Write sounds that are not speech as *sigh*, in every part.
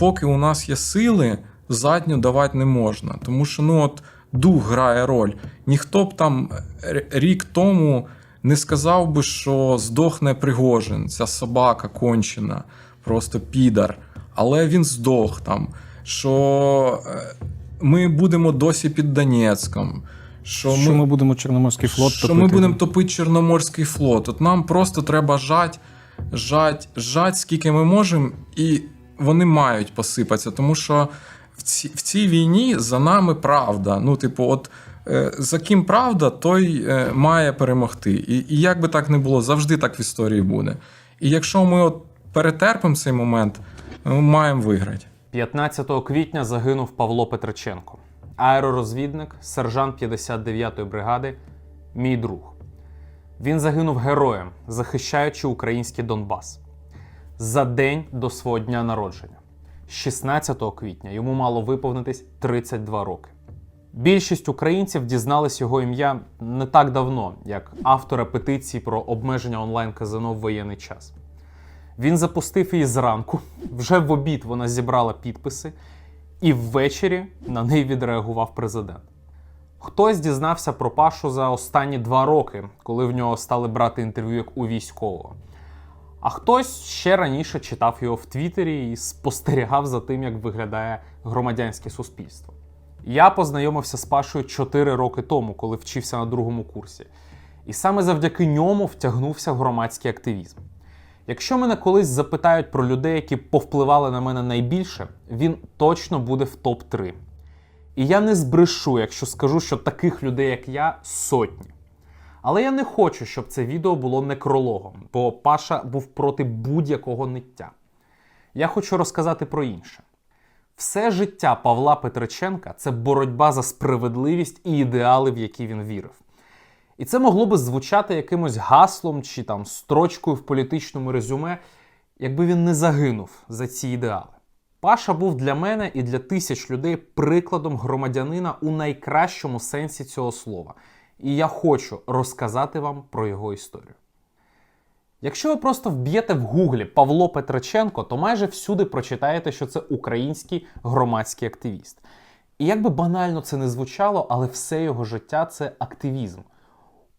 поки у нас є сили, задню давати не можна. Тому що ну от дух грає роль. Ніхто б там рік тому не сказав би, що здохне Пригожин, ця собака кончена, просто підар. Але він здох там. Що е, ми будемо досі під Донецьком. Що, Що ми будемо Чорноморський флот що топити? ми будемо топити Чорноморський флот. От нам просто треба жать, жать, жать, скільки ми можемо, і вони мають посипатися. Тому що в, ці, в цій війні за нами правда. Ну, типу, от е, за ким правда, той е, має перемогти. І, і як би так не було, завжди так в історії буде. І якщо ми от перетерпимо цей момент, ми маємо виграти. 15 квітня загинув Павло Петриченко, аеророзвідник, сержант 59-ї бригади, мій друг. Він загинув героєм, захищаючи український Донбас за день до свого дня народження. 16 квітня йому мало виповнитись 32 роки. Більшість українців дізнались його ім'я не так давно, як автора петиції про обмеження онлайн-казино в воєнний час. Він запустив її зранку. Вже в обід вона зібрала підписи, і ввечері на неї відреагував президент. Хтось дізнався про Пашу за останні два роки, коли в нього стали брати інтерв'ю як у військового. А хтось ще раніше читав його в Твіттері і спостерігав за тим, як виглядає громадянське суспільство. Я познайомився з Пашою 4 роки тому, коли вчився на другому курсі. І саме завдяки ньому втягнувся в громадський активізм. Якщо мене колись запитають про людей, які повпливали на мене найбільше, він точно буде в топ-3. І я не збрешу, якщо скажу, що таких людей, як я, сотні. Але я не хочу, щоб це відео було некрологом, бо Паша був проти будь-якого ниття. Я хочу розказати про інше. Все життя Павла Петриченка це боротьба за справедливість і ідеали, в які він вірив. І це могло би звучати якимось гаслом чи там строчкою в політичному резюме, якби він не загинув за ці ідеали. Паша був для мене і для тисяч людей прикладом громадянина у найкращому сенсі цього слова. І я хочу розказати вам про його історію. Якщо ви просто вб'єте в гуглі Павло Петриченко, то майже всюди прочитаєте, що це український громадський активіст. І як би банально це не звучало, але все його життя це активізм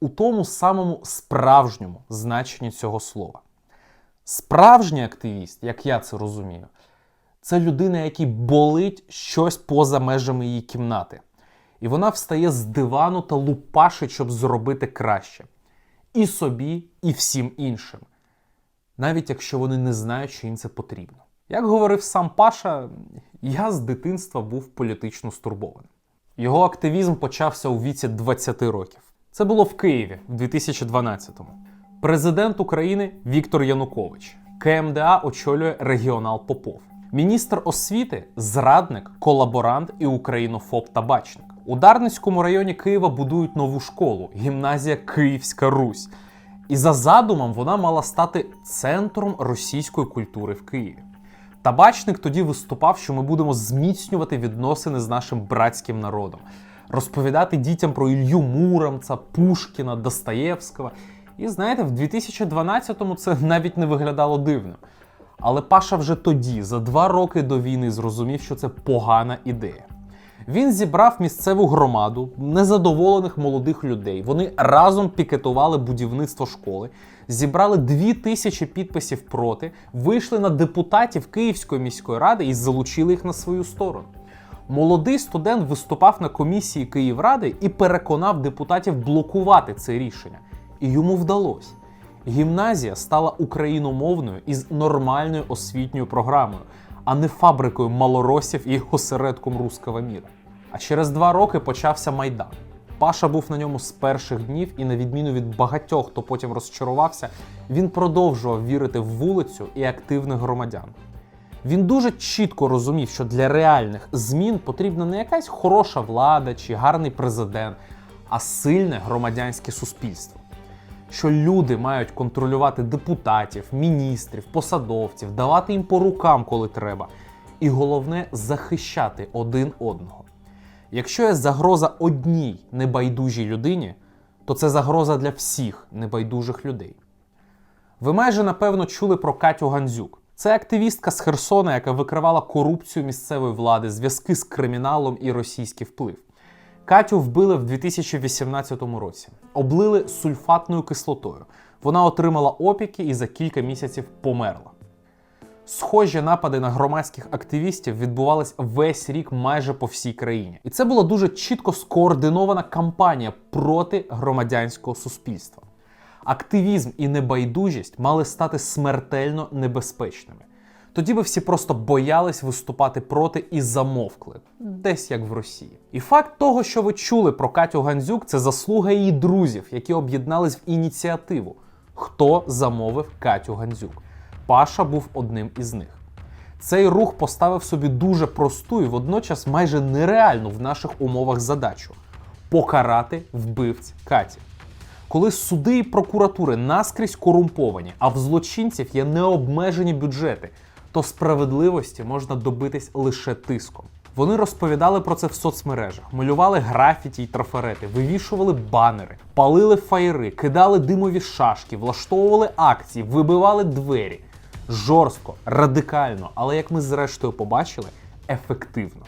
у тому самому справжньому значенні цього слова. Справжній активіст, як я це розумію, це людина, якій болить щось поза межами її кімнати. І вона встає з дивану та лупашить, щоб зробити краще. І собі, і всім іншим. Навіть якщо вони не знають, що їм це потрібно. Як говорив сам Паша, я з дитинства був політично стурбованим. Його активізм почався у віці 20 років. Це було в Києві в 2012-му. Президент України Віктор Янукович. КМДА очолює регіонал Попов. Міністр освіти зрадник, колаборант і українофоб табачник. У Дарницькому районі Києва будують нову школу гімназія Київська Русь. І за задумом вона мала стати центром російської культури в Києві. Табачник тоді виступав, що ми будемо зміцнювати відносини з нашим братським народом, розповідати дітям про Ілью Муромця, Пушкіна, Достоєвського. І знаєте, в 2012-му це навіть не виглядало дивно. Але Паша вже тоді, за два роки до війни, зрозумів, що це погана ідея. Він зібрав місцеву громаду незадоволених молодих людей. Вони разом пікетували будівництво школи, зібрали дві тисячі підписів проти, вийшли на депутатів Київської міської ради і залучили їх на свою сторону. Молодий студент виступав на комісії Київради і переконав депутатів блокувати це рішення. І йому вдалося. Гімназія стала україномовною із нормальною освітньою програмою, а не фабрикою малоросів і осередком руского міра. А через два роки почався майдан. Паша був на ньому з перших днів, і на відміну від багатьох, хто потім розчарувався, він продовжував вірити в вулицю і активних громадян. Він дуже чітко розумів, що для реальних змін потрібна не якась хороша влада чи гарний президент, а сильне громадянське суспільство. Що люди мають контролювати депутатів, міністрів, посадовців, давати їм по рукам, коли треба, і головне захищати один одного. Якщо є загроза одній небайдужій людині, то це загроза для всіх небайдужих людей. Ви майже напевно чули про Катю Гандзюк. Це активістка з Херсона, яка викривала корупцію місцевої влади, зв'язки з криміналом і російський вплив. Катю вбили в 2018 році, облили сульфатною кислотою. Вона отримала опіки і за кілька місяців померла. Схожі напади на громадських активістів відбувались весь рік майже по всій країні. І це була дуже чітко скоординована кампанія проти громадянського суспільства. Активізм і небайдужість мали стати смертельно небезпечними. Тоді би всі просто боялись виступати проти і замовкли, десь як в Росії. І факт того, що ви чули про Катю Гандзюк, це заслуга її друзів, які об'єднались в ініціативу. Хто замовив Катю Гандзюк? Паша був одним із них. Цей рух поставив собі дуже просту і водночас майже нереальну в наших умовах задачу покарати вбивць Каті. Коли суди і прокуратури наскрізь корумповані, а в злочинців є необмежені бюджети, то справедливості можна добитись лише тиском. Вони розповідали про це в соцмережах, малювали графіті й трафарети, вивішували банери, палили фаєри, кидали димові шашки, влаштовували акції, вибивали двері. Жорстко, радикально, але як ми зрештою побачили, ефективно.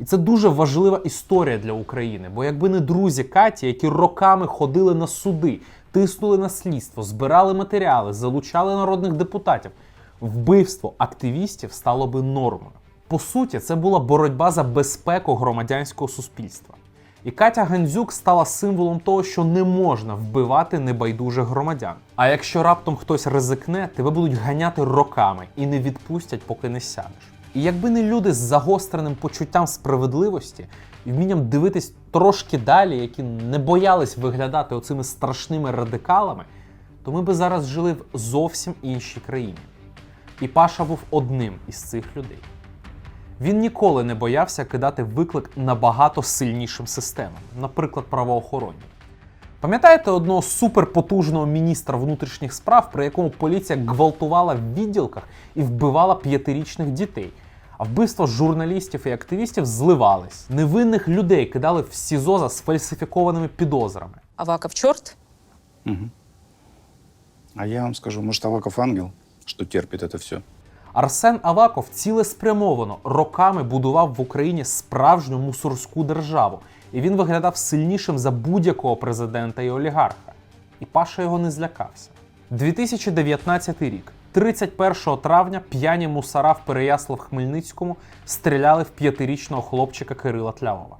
І це дуже важлива історія для України, бо якби не друзі Каті, які роками ходили на суди, тиснули на слідство, збирали матеріали, залучали народних депутатів, вбивство активістів стало би нормою. По суті, це була боротьба за безпеку громадянського суспільства. І Катя Гандзюк стала символом того, що не можна вбивати небайдужих громадян. А якщо раптом хтось ризикне, тебе будуть ганяти роками і не відпустять, поки не сядеш. І якби не люди з загостреним почуттям справедливості і вмінням дивитись трошки далі, які не боялись виглядати оцими страшними радикалами, то ми би зараз жили в зовсім іншій країні. І Паша був одним із цих людей. Він ніколи не боявся кидати виклик набагато сильнішим системам, наприклад, правоохоронним. Пам'ятаєте одного суперпотужного міністра внутрішніх справ, при якому поліція гвалтувала в відділках і вбивала п'ятирічних дітей? А вбивства журналістів і активістів зливались. Невинних людей кидали в СІЗО за сфальсифікованими підозрами. Аваков черт? А я вам скажу, может, Аваков ангел, что терпит это все. Арсен Аваков цілеспрямовано роками будував в Україні справжню мусорську державу, і він виглядав сильнішим за будь-якого президента і олігарха. І Паша його не злякався. 2019 рік, 31 травня, п'яні мусора в Переяслав-Хмельницькому стріляли в п'ятирічного хлопчика Кирила Тлявова.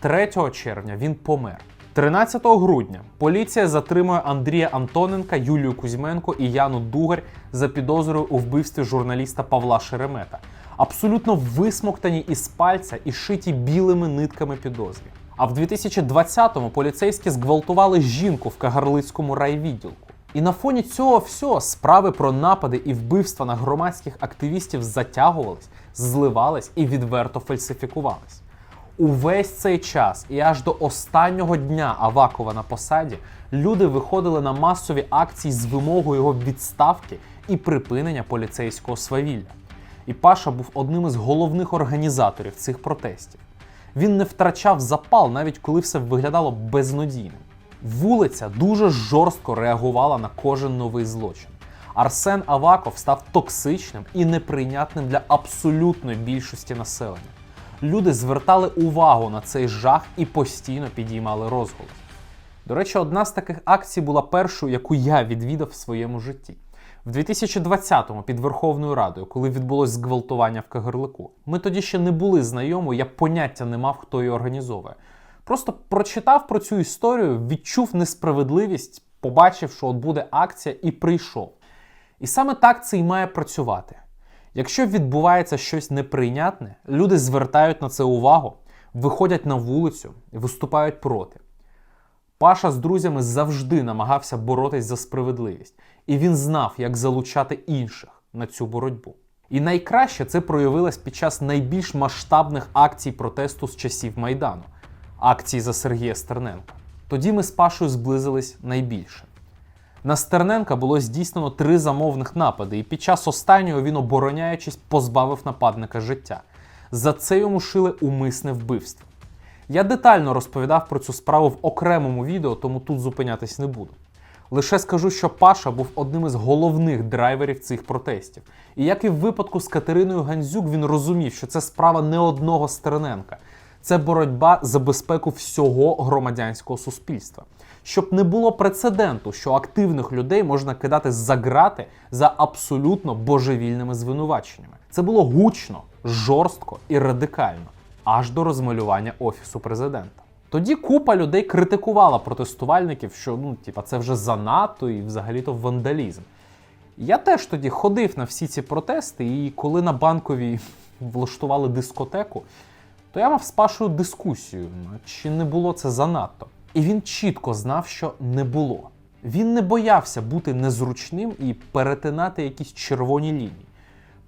3 червня він помер. 13 грудня поліція затримує Андрія Антоненка, Юлію Кузьменко і Яну Дугарь за підозрою у вбивстві журналіста Павла Шеремета, абсолютно висмоктані із пальця і шиті білими нитками підозрі. А в 2020-му поліцейські зґвалтували жінку в Кагарлицькому райвідділку. І на фоні цього всього справи про напади і вбивства на громадських активістів затягувались, зливались і відверто фальсифікувались. Увесь цей час і аж до останнього дня Авакова на посаді люди виходили на масові акції з вимогою його відставки і припинення поліцейського свавілля. І Паша був одним із головних організаторів цих протестів. Він не втрачав запал, навіть коли все виглядало безнадійним. Вулиця дуже жорстко реагувала на кожен новий злочин. Арсен Аваков став токсичним і неприйнятним для абсолютної більшості населення. Люди звертали увагу на цей жах і постійно підіймали розголос. До речі, одна з таких акцій була першою, яку я відвідав в своєму житті. В 2020-му під Верховною Радою, коли відбулось зґвалтування в Кагарлику. Ми тоді ще не були знайомі, я поняття не мав, хто її організовує. Просто прочитав про цю історію, відчув несправедливість, побачив, що от буде акція, і прийшов. І саме так це і має працювати. Якщо відбувається щось неприйнятне, люди звертають на це увагу, виходять на вулицю виступають проти. Паша з друзями завжди намагався боротись за справедливість, і він знав, як залучати інших на цю боротьбу. І найкраще це проявилось під час найбільш масштабних акцій протесту з часів Майдану акції за Сергія Стерненка. Тоді ми з Пашою зблизились найбільше. На Стерненка було здійснено три замовних напади, і під час останнього він, обороняючись, позбавив нападника життя. За це йому шили умисне вбивство. Я детально розповідав про цю справу в окремому відео, тому тут зупинятись не буду. Лише скажу, що Паша був одним із головних драйверів цих протестів. І як і в випадку з Катериною Гандзюк, він розумів, що це справа не одного Стерненка. Це боротьба за безпеку всього громадянського суспільства. Щоб не було прецеденту, що активних людей можна кидати за грати за абсолютно божевільними звинуваченнями. Це було гучно, жорстко і радикально, аж до розмалювання офісу президента. Тоді купа людей критикувала протестувальників, що ну, типа, це вже занадто і взагалі-то вандалізм. Я теж тоді ходив на всі ці протести, і коли на банковій *laughs* влаштували дискотеку, то я мав з дискусію, ну, чи не було це занадто. І він чітко знав, що не було. Він не боявся бути незручним і перетинати якісь червоні лінії,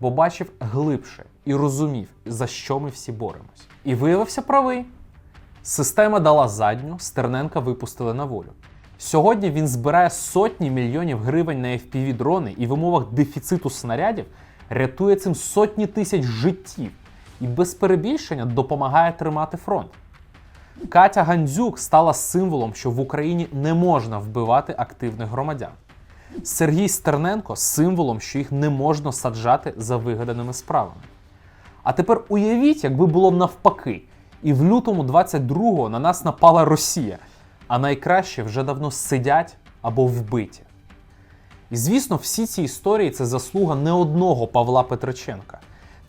бо бачив глибше і розумів, за що ми всі боремось. І виявився правий. Система дала задню, Стерненка випустили на волю. Сьогодні він збирає сотні мільйонів гривень на fpv дрони і в умовах дефіциту снарядів рятує цим сотні тисяч життів і без перебільшення допомагає тримати фронт. Катя Гандзюк стала символом, що в Україні не можна вбивати активних громадян. Сергій Стерненко символом, що їх не можна саджати за вигаданими справами. А тепер уявіть, якби було навпаки, і в лютому 22-го на нас напала Росія, а найкраще вже давно сидять або вбиті. І звісно, всі ці історії це заслуга не одного Павла Петриченка.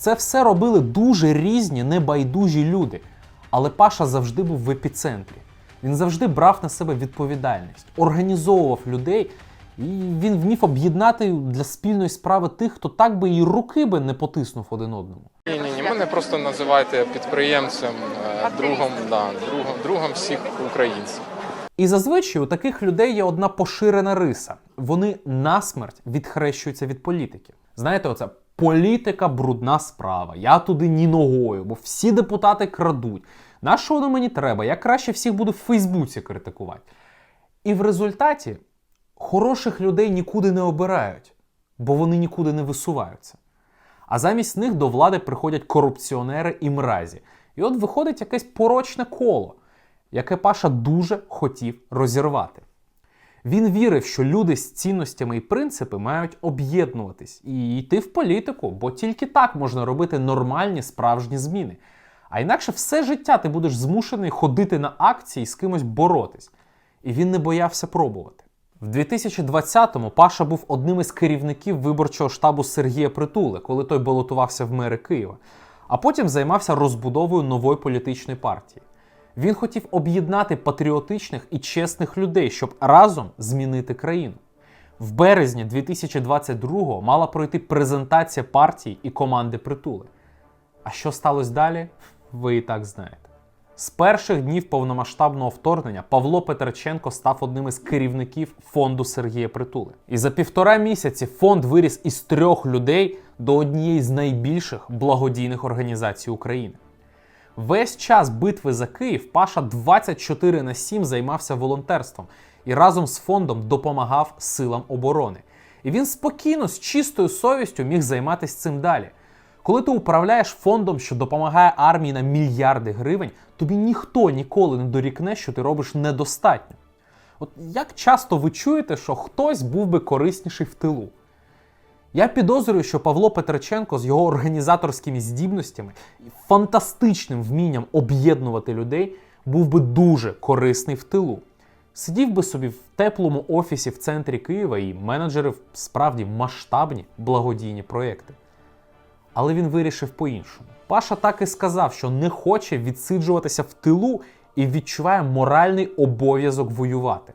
Це все робили дуже різні небайдужі люди. Але Паша завжди був в епіцентрі. Він завжди брав на себе відповідальність, організовував людей, і він вмів об'єднати для спільної справи тих, хто так би і руки би не потиснув один одному. Ні, ні, ні, мене просто називайте підприємцем, е, другом, да, другом, другом всіх українців. І зазвичай у таких людей є одна поширена риса: вони насмерть відхрещуються від політики. Знаєте, оце політика брудна справа. Я туди ні ногою, бо всі депутати крадуть. На що воно мені треба? Я краще всіх буду в Фейсбуці критикувати. І в результаті хороших людей нікуди не обирають, бо вони нікуди не висуваються. А замість них до влади приходять корупціонери і мразі. І от виходить якесь порочне коло, яке Паша дуже хотів розірвати. Він вірив, що люди з цінностями і принципи мають об'єднуватись і йти в політику, бо тільки так можна робити нормальні справжні зміни. А інакше все життя ти будеш змушений ходити на акції і з кимось боротись. І він не боявся пробувати. В 2020-му Паша був одним із керівників виборчого штабу Сергія Притули, коли той балотувався в мери Києва, а потім займався розбудовою нової політичної партії. Він хотів об'єднати патріотичних і чесних людей, щоб разом змінити країну. В березні 2022-го мала пройти презентація партії і команди притули. А що сталося далі, ви і так знаєте. З перших днів повномасштабного вторгнення Павло Петриченко став одним із керівників фонду Сергія Притули. І за півтора місяці фонд виріс із трьох людей до однієї з найбільших благодійних організацій України. Весь час битви за Київ Паша 24 на 7 займався волонтерством і разом з фондом допомагав силам оборони. І він спокійно, з чистою совістю міг займатися цим далі. Коли ти управляєш фондом, що допомагає армії на мільярди гривень, тобі ніхто ніколи не дорікне, що ти робиш недостатньо. От як часто ви чуєте, що хтось був би корисніший в тилу? Я підозрюю, що Павло Петриченко з його організаторськими здібностями і фантастичним вмінням об'єднувати людей був би дуже корисний в тилу. Сидів би собі в теплому офісі в центрі Києва і менеджерив справді масштабні благодійні проєкти. Але він вирішив по-іншому. Паша так і сказав, що не хоче відсиджуватися в тилу і відчуває моральний обов'язок воювати.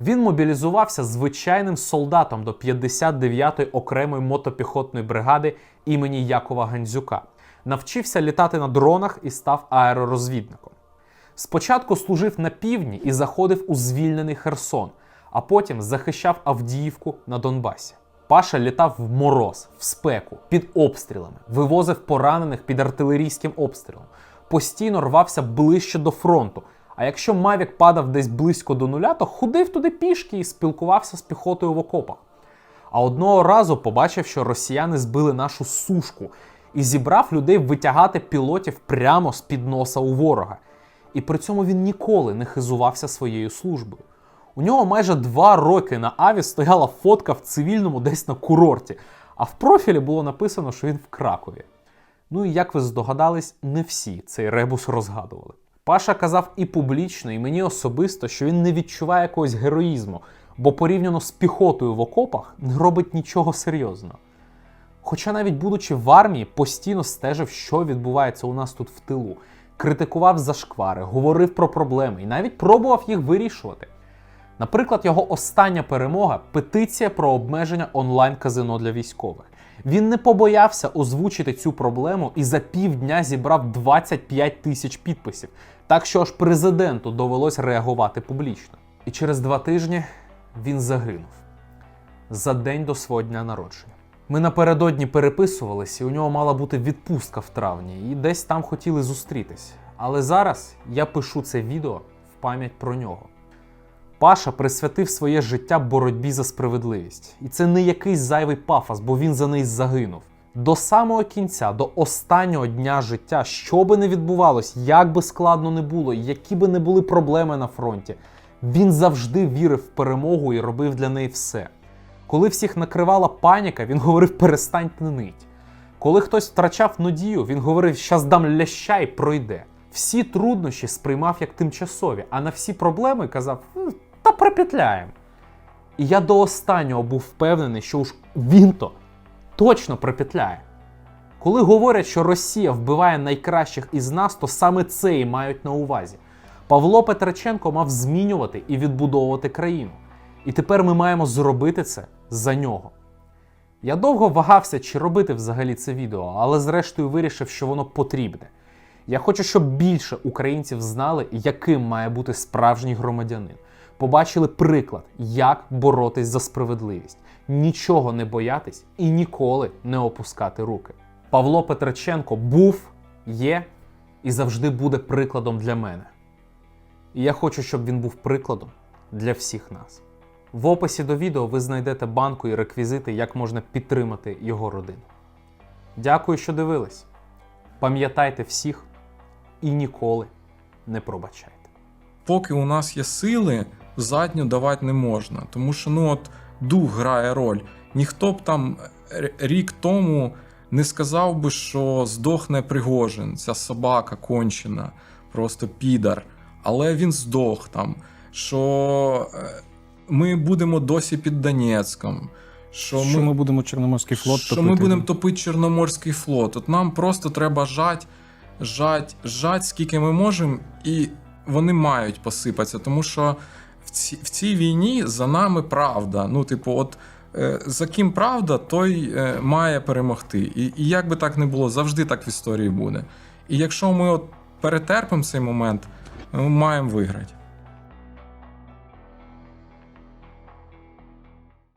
Він мобілізувався звичайним солдатом до 59-ї окремої мотопіхотної бригади імені Якова Гандзюка. Навчився літати на дронах і став аеророзвідником. Спочатку служив на півдні і заходив у звільнений Херсон, а потім захищав Авдіївку на Донбасі. Паша літав в мороз, в спеку, під обстрілами, вивозив поранених під артилерійським обстрілом, постійно рвався ближче до фронту. А якщо Мавік падав десь близько до нуля, то ходив туди пішки і спілкувався з піхотою в окопах. А одного разу побачив, що росіяни збили нашу сушку і зібрав людей витягати пілотів прямо з під носа у ворога. І при цьому він ніколи не хизувався своєю службою. У нього майже два роки на Аві стояла фотка в цивільному десь на курорті, а в профілі було написано, що він в Кракові. Ну і як ви здогадались, не всі цей ребус розгадували. Паша казав і публічно, і мені особисто, що він не відчуває якогось героїзму, бо порівняно з піхотою в окопах не робить нічого серйозного. Хоча навіть будучи в армії, постійно стежив, що відбувається у нас тут в тилу, критикував зашквари, говорив про проблеми і навіть пробував їх вирішувати. Наприклад, його остання перемога петиція про обмеження онлайн-казино для військових. Він не побоявся озвучити цю проблему і за півдня зібрав 25 тисяч підписів. Так що аж президенту довелось реагувати публічно. І через два тижні він загинув за день до свого дня народження. Ми напередодні переписувались, і у нього мала бути відпустка в травні, і десь там хотіли зустрітись. Але зараз я пишу це відео в пам'ять про нього. Паша присвятив своє життя боротьбі за справедливість. І це не якийсь зайвий пафос, бо він за неї загинув. До самого кінця, до останнього дня життя, що би не відбувалось, як би складно не було, які би не були проблеми на фронті, він завжди вірив в перемогу і робив для неї все. Коли всіх накривала паніка, він говорив перестаньте нить. Коли хтось втрачав надію, він говорив, щас дам ляща і пройде. Всі труднощі сприймав як тимчасові, а на всі проблеми казав: та пропетляємо. І я до останнього був впевнений, що уж він то точно пропетляє. Коли говорять, що Росія вбиває найкращих із нас, то саме це і мають на увазі. Павло Петриченко мав змінювати і відбудовувати країну. І тепер ми маємо зробити це за нього. Я довго вагався, чи робити взагалі це відео, але зрештою вирішив, що воно потрібне. Я хочу, щоб більше українців знали, яким має бути справжній громадянин. Побачили приклад, як боротись за справедливість, нічого не боятись і ніколи не опускати руки. Павло Петриченко був, є і завжди буде прикладом для мене. І я хочу, щоб він був прикладом для всіх нас. В описі до відео ви знайдете банку і реквізити, як можна підтримати його родину. Дякую, що дивились. Пам'ятайте всіх і ніколи не пробачайте. Поки у нас є сили, задню давати не можна. Тому що ну от дух грає роль. Ніхто б там рік тому не сказав би, що здохне Пригожин, ця собака кончена, просто підар. Але він здох там. Що е, ми будемо досі під Донецьком. Що, Що ми будемо Чорноморський флот що топити? ми будемо топити Чорноморський флот. От нам просто треба жать, жать, жать, скільки ми можемо, і вони мають посипатися. Тому що ці, в цій війні за нами правда. Ну, типу, от е, за ким правда, той е, має перемогти. І, і як би так не було, завжди так в історії буде. І якщо ми от перетерпимо цей момент, ми маємо виграти.